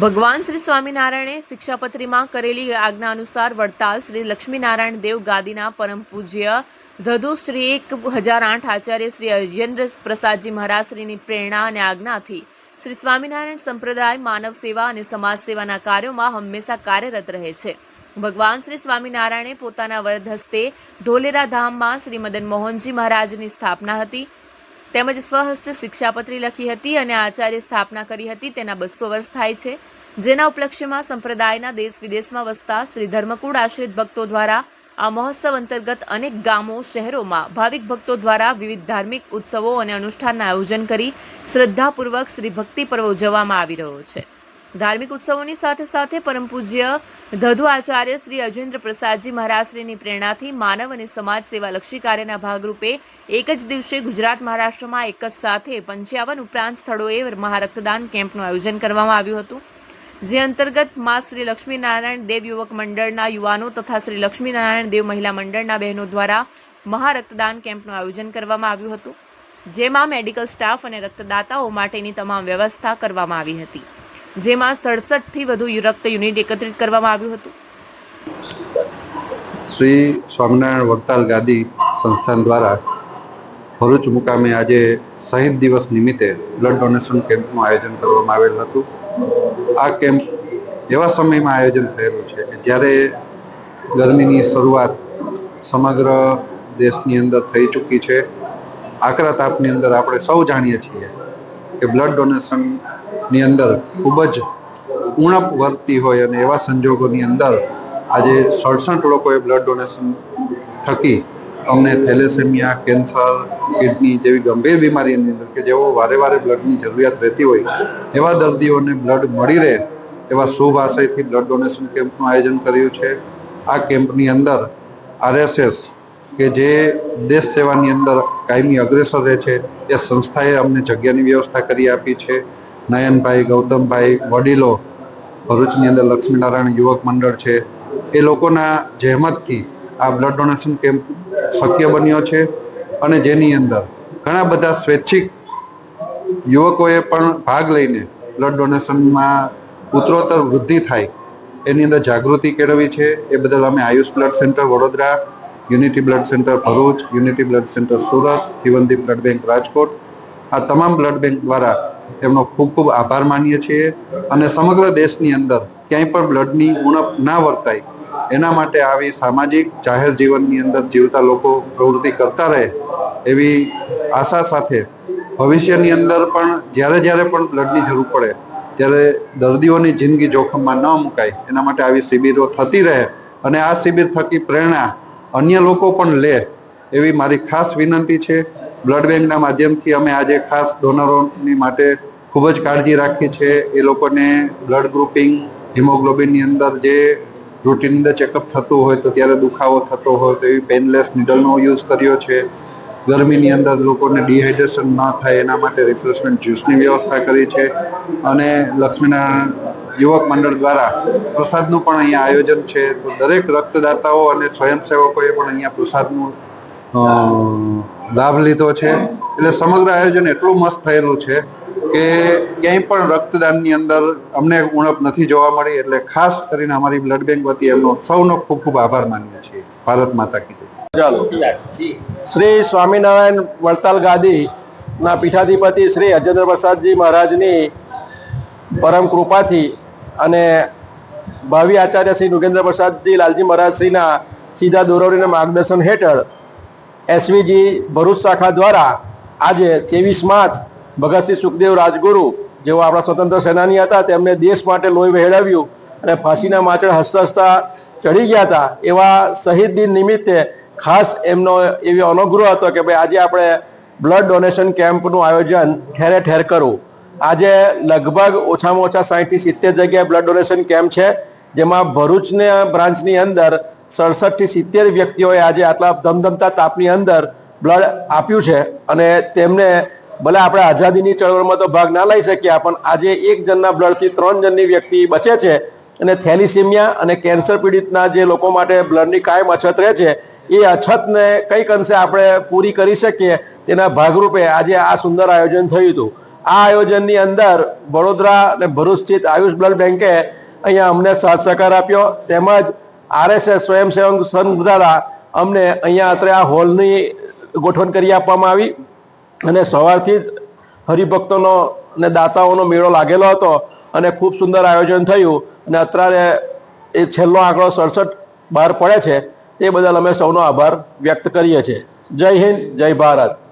ભગવાન શ્રી સ્વામિનારાયણે શિક્ષાપત્રીમાં કરેલી આજ્ઞા અનુસાર વડતાલ શ્રી લક્ષ્મીનારાયણ દેવ ગાદીના પરમ પૂજ્ય ધધુ શ્રી એક હજાર આઠ આચાર્ય શ્રી અજેન્દ્ર પ્રસાદજી મહારાજશ્રીની પ્રેરણા અને આજ્ઞાથી શ્રી સ્વામિનારાયણ સંપ્રદાય માનવ સેવા અને સમાજ સેવાના કાર્યોમાં હંમેશા કાર્યરત રહે છે. ભગવાન શ્રી સ્વામિનારાયણે પોતાના વરદ હસ્તે ધોલેરા ધામમાં શ્રી મદન મોહનજી મહારાજની સ્થાપના હતી. તેમજ સ્વહસ્તે શિક્ષાપત્રી લખી હતી અને આચાર્ય સ્થાપના કરી હતી. તેના બસો વર્ષ થાય છે. જેના ઉપલક્ષ્યમાં સંપ્રદાયના દેશ વિદેશમાં વસતા શ્રી ધર્મકુળ આશ્રિત ભક્તો દ્વારા આ મહોત્સવ અંતર્ગત અનેક ગામો, શહેરોમાં ભાવિક ભક્તો દ્વારા વિવિધ ધાર્મિક ઉત્સવો અને અનુષ્ઠાનના આયોજન કરી શ્રદ્ધાપૂર્વક શ્રી ભક્તિ પર્વ ઉજવવામાં આવી રહ્યો છે. ધાર્મિક ઉત્સવોની સાથે સાથે પરમ પૂજ્ય ધધુ આચાર્ય શ્રી અજેન્દ્ર પ્રસાદજી મહારાજશ્રીની પ્રેરણાથી માનવ અને સમાજ સેવા લક્ષી કાર્યના ભાગરૂપે એક જ દિવસે ગુજરાત મહારાષ્ટ્રમાં એક જ સાથે પંચાવન ઉપરાંત સ્થળોએ મહારક્તદાન કેમ્પનું આયોજન કરવામાં આવ્યું હતું. જે અંતર્ગત મા શ્રી લક્ષ્મીનારાયણ દેવ યુવક મંડળના યુવાનો તથા શ્રી લક્ષ્મીનારાયણ દેવ મહિલા મંડળના બહેનો દ્વારા મહારક્તદાન કેમ્પનું આયોજન કરવામાં આવ્યું હતું, જેમાં મેડિકલ સ્ટાફ અને રક્તદાતાઓ માટેની તમામ વ્યવસ્થા કરવામાં આવી હતી. જેમાં સડસઠથી વધુ રક્ત યુનિટ એકત્રિત કરવામાં આવ્યું હતું. શ્રી સ્વામિનારાયણ વડતાલ ગાદી સંસ્થાન દ્વારા ભરૂચ મુકામે આજે શહીદ દિવસ નિમિત્તે બ્લડ ડોનેશન કેમ્પનું આયોજન કરવામાં આવેલ હતું. આ કેમ્પ એવા સમયમાં આયોજન થયેલું છે કે જ્યારે ગરમીની શરૂઆત સમગ્ર દેશની અંદર થઈ ચૂકી છે, આકરા તાપની અંદર આપણે સૌ જાણીએ છીએ કે બ્લડ ડોનેશનની અંદર ખૂબ જ ઉણપ વર્તી હોય અને એવા સંજોગોની અંદર આજે સડસઠ લોકોએ બ્લડ ડોનેશન થકી અમને થેલેસેમિયા, કેન્સર, કિડની જેવી ગંભીર બીમારીની અંદર કે જેઓ વારે વારે બ્લડની જરૂરિયાત રહેતી હોય, એવા દર્દીઓને બ્લડ મળી રહે એવા શુભ આશયથી બ્લડ ડોનેશન કેમ્પનું આયોજન કર્યું છે. આ કેમ્પની અંદર આરએસએસ કે જે દેશ સેવાની અંદર કાયમી અગ્રેસર રહે છે, એ સંસ્થાએ અમને જગ્યાની વ્યવસ્થા કરી આપી છે. નયનભાઈ, ગૌતમભાઈ, વડીલો, ભરૂચની અંદર લક્ષ્મીનારાયણ યુવક મંડળ છે. એ લોકોના જહેમતથી આ બ્લડ ડોનેશન કેમ્પ શક્ય બન્યો છે અને જેની અંદર ઘણા બધા સ્વૈચ્છિક યુવકોએ પણ ભાગ લઈને બ્લડ ડોનેશનમાં ઉત્તરોત્તર વૃદ્ધિ થાય, એની અંદર જાગૃતિ કેળવી છે. એ બદલ અમે Ayush blood centre Vadodara unity blood centre Bharuch unity blood centre Surat Jeevandeep blood bank Rajkot, આ તમામ બ્લડ બેંક દ્વારા એમનો ખૂબ ખૂબ આભાર માનીએ છીએ અને સમગ્ર દેશની અંદર ક્યાંય પણ બ્લડની ઉણપ ના વર્તાય, એના માટે આવી સામાજિક જાહેર જીવનની અંદર જીવતા લોકો પ્રવૃત્તિ કરતા રહે એવી આશા સાથે ભવિષ્યની અંદર પણ જ્યારે જ્યારે પણ બ્લડની જરૂર પડે, ત્યારે દર્દીઓની જિંદગી જોખમમાં ન મુકાય, એના માટે આવી શિબિરો થતી રહે અને આ શિબિર થકી પ્રેરણા અન્ય લોકો પણ લે એવી મારી ખાસ વિનંતી છે. બ્લડ બેંકના માધ્યમથી અમે આજે ખાસ ડોનરોની માટે ખૂબ જ કાળજી રાખી છે. એ લોકોને બ્લડ ગ્રુપિંગ, હિમોગ્લોબિનની અંદર જે રૂટીન અંદર ચેકઅપ થતું હોય તો ત્યારે દુખાવો થતો હોય તો એવી પેનલેસ નીડલનો યુઝ કર્યો છે. ગરમીની અંદર લોકોને ડિહાઇડ્રેશન ન થાય એના માટે રિફ્રેશમેન્ટ જ્યુસની વ્યવસ્થા કરી છે. અને લક્ષ્મીનારાયણ યુવક મંડળ દ્વારા પ્રસાદનું પણ અહીંયા આયોજન છે. તો દરેક રક્તદાતાઓ અને સ્વયંસેવકોએ પણ અહીંયા પ્રસાદનું લાભ લીધો છે. એટલે સમગ્ર આયોજન એટલું મસ્ત થયેલું છે કે ક્યાંય પણ રક્તદાનની અંદર અમને ઉણપ નથી જોવા મળી. એટલે ખાસ કરીને અમારી બ્લડ બેંક વતી એમનો સૌનો ખૂબ ખૂબ આભાર માનીએ છીએ. ભારત માતા કીધું ચાલો. શ્રી સ્વામિનારાયણ વડતાલ ગાદી ના પીઠાધિપતિ શ્રી અજેન્દ્ર પ્રસાદજી મહારાજની પરમ કૃપાથી અને ભાવિ આચાર્ય શ્રી નુગેન્દ્ર પ્રસાદજી લાલજી મહારાજ શ્રીના સીધા દોરવણીના માર્ગદર્શન હેઠળ એસવીજી ભરૂચ શાખા દ્વારા આજે ત્રેવીસ માર્ચ ભગતસિંહ સુખદેવ રાજગુરુ જેઓ આપણા સ્વતંત્ર સેનાની હતા, તેમને દેશ માટે લોહી વહેડાવ્યું અને ફાંસીના માટે હસતા હસતા ચડી ગયા હતા. એવા શહીદ દિન નિમિત્તે ખાસ એમનો એવી અનુગ્રહ હતો કે ભાઈ આજે આપણે બ્લડ ડોનેશન કેમ્પનું આયોજન ઠેરે ઠેર કરવું આજે લગભગ ઓછામાં ઓછા સાહીઠથી સિત્તેર જગ્યાએ બ્લડ ડોનેશન કેમ્પ છે, જેમાં ભરૂચના બ્રાન્ચની અંદર સડસઠથી સિત્તેર વ્યક્તિઓએ આજે આટલા ધમધમતા તાપની અંદર બ્લડ આપ્યું છે અને તેમને ભલે આપણે આઝાદીની ચળવળમાં તો ભાગ ના લઈ શક્યા, પણ આજે એક જણના બ્લડથી ત્રણ જણની વ્યક્તિ બચે છે અને થેલિસેમિયા અને કેન્સર પીડિતના જે લોકો માટે બ્લડની કાયમ અછત રહે છે, એ અછતને કંઈક અંશે આપણે પૂરી કરી શકીએ તેના ભાગરૂપે આજે આ સુંદર આયોજન થયું હતું. આ આયોજનની અંદર વડોદરા અને ભરૂચ સ્થિત આયુષ બ્લડ બેંકે અહીંયા અમને સાથ સહકાર આપ્યો, તેમજ આરએસએસ સ્વયંસેવક સંઘ દ્વારા અમને અહીંયા અત્રે આ હોલની ગોઠવણ કરી આપવામાં આવી અને સવારથી જ હરિભક્તોનો ને દાતાઓનો મેળો લાગેલો હતો અને ખૂબ સુંદર આયોજન થયું અને અત્યારે એ છેલ્લો આંકડો સડસઠ બહાર પડે છે તે બદલ અમે સૌનો આભાર વ્યક્ત કરીએ છીએ. જય હિન્દ, જય ભારત.